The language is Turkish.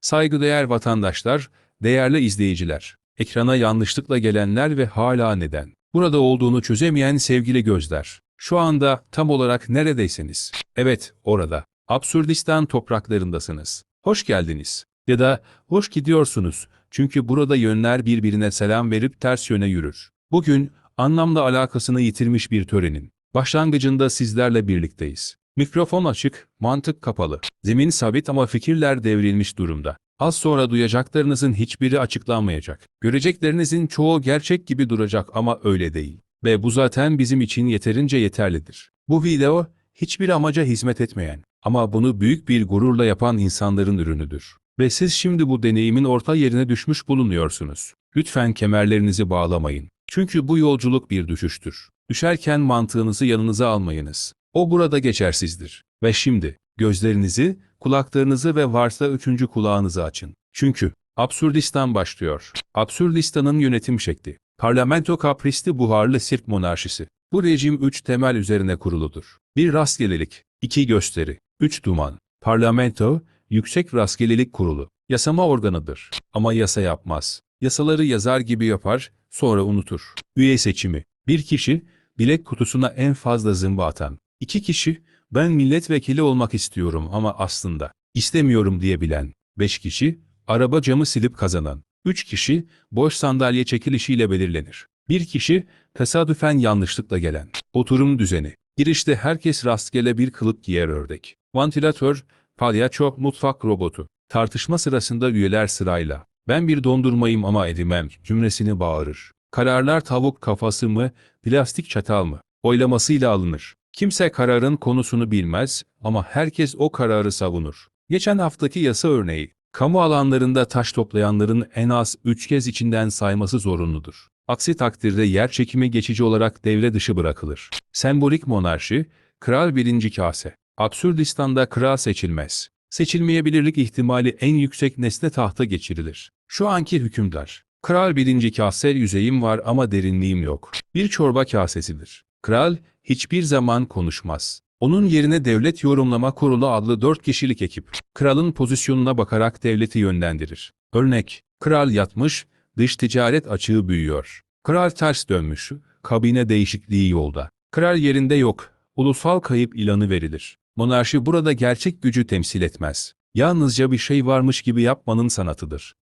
Saygıdeğer vatandaşlar, değerli izleyiciler, ekrana yanlışlıkla gelenler ve hala neden? Burada olduğunu çözemeyen sevgili gözler. Şu anda tam olarak neredeyseniz. Evet, orada. Absürdistan topraklarındasınız. Hoş geldiniz. Ya da hoş gidiyorsunuz. Çünkü burada yönler birbirine selam verip ters yöne yürür. Bugün anlamla alakasını yitirmiş bir törenin başlangıcında sizlerle birlikteyiz. Mikrofon açık, mantık kapalı. Zemin sabit ama fikirler devrilmiş durumda. Az sonra duyacaklarınızın hiçbiri açıklanmayacak. Göreceklerinizin çoğu gerçek gibi duracak ama öyle değil. Ve bu zaten bizim için yeterince yeterlidir. Bu video hiçbir amaca hizmet etmeyen ama bunu büyük bir gururla yapan insanların ürünüdür. Ve siz şimdi bu deneyimin orta yerine düşmüş bulunuyorsunuz. Lütfen kemerlerinizi bağlamayın. Çünkü bu yolculuk bir düşüştür. Düşerken mantığınızı yanınıza almayınız. O burada geçersizdir. Ve şimdi gözlerinizi, kulaklarınızı ve varsa üçüncü kulağınızı açın. Çünkü Absürdistan başlıyor. Absürdistan'ın yönetim şekli. Parlamento kaprisli buharlı sirk monarşisi. Bu rejim üç temel üzerine kuruludur. Bir rastgelelik, iki gösteri, üç duman. Parlamento, yüksek rastgelelik kurulu. Yasama organıdır. Ama yasa yapmaz. Yasaları yazar gibi yapar, sonra unutur. Üye seçimi. Bir kişi, bilek kutusuna en fazla zımba atan. İki kişi, ben milletvekili olmak istiyorum ama aslında istemiyorum diyebilen. Beş kişi, araba camı silip kazanan. Üç kişi, boş sandalye çekilişiyle belirlenir. Bir kişi, tesadüfen yanlışlıkla gelen. Oturum düzeni. Girişte herkes rastgele bir kılık giyer ördek. Vantilatör, palyaço, mutfak robotu. Tartışma sırasında üyeler sırayla. Ben bir dondurmayım ama edimem cümlesini bağırır. Kararlar tavuk kafası mı, plastik çatal mı? Oylamasıyla alınır. Kimse kararın konusunu bilmez ama herkes o kararı savunur. Geçen haftaki yasa örneği, kamu alanlarında taş toplayanların en az 3 kez içinden sayması zorunludur. Aksi takdirde yer çekimi geçici olarak devre dışı bırakılır. Sembolik monarşi, kral birinci kase. Absürdistan'da kral seçilmez. Seçilmeyebilirlik ihtimali en yüksek nesne tahta geçirilir. Şu anki hükümdar. Kral birinci kase yüzeyim var ama derinliğim yok. Bir çorba kasesidir. Kral hiçbir zaman konuşmaz. Onun yerine Devlet Yorumlama Kurulu adlı dört kişilik ekip, kralın pozisyonuna bakarak devleti yönlendirir. Örnek, kral yatmış, dış ticaret açığı büyüyor. Kral ters dönmüş, kabine değişikliği yolda. Kral yerinde yok, ulusal kayıp ilanı verilir. Monarşi burada gerçek gücü temsil etmez. Yalnızca bir şey varmış gibi yapmanın sanatıdır.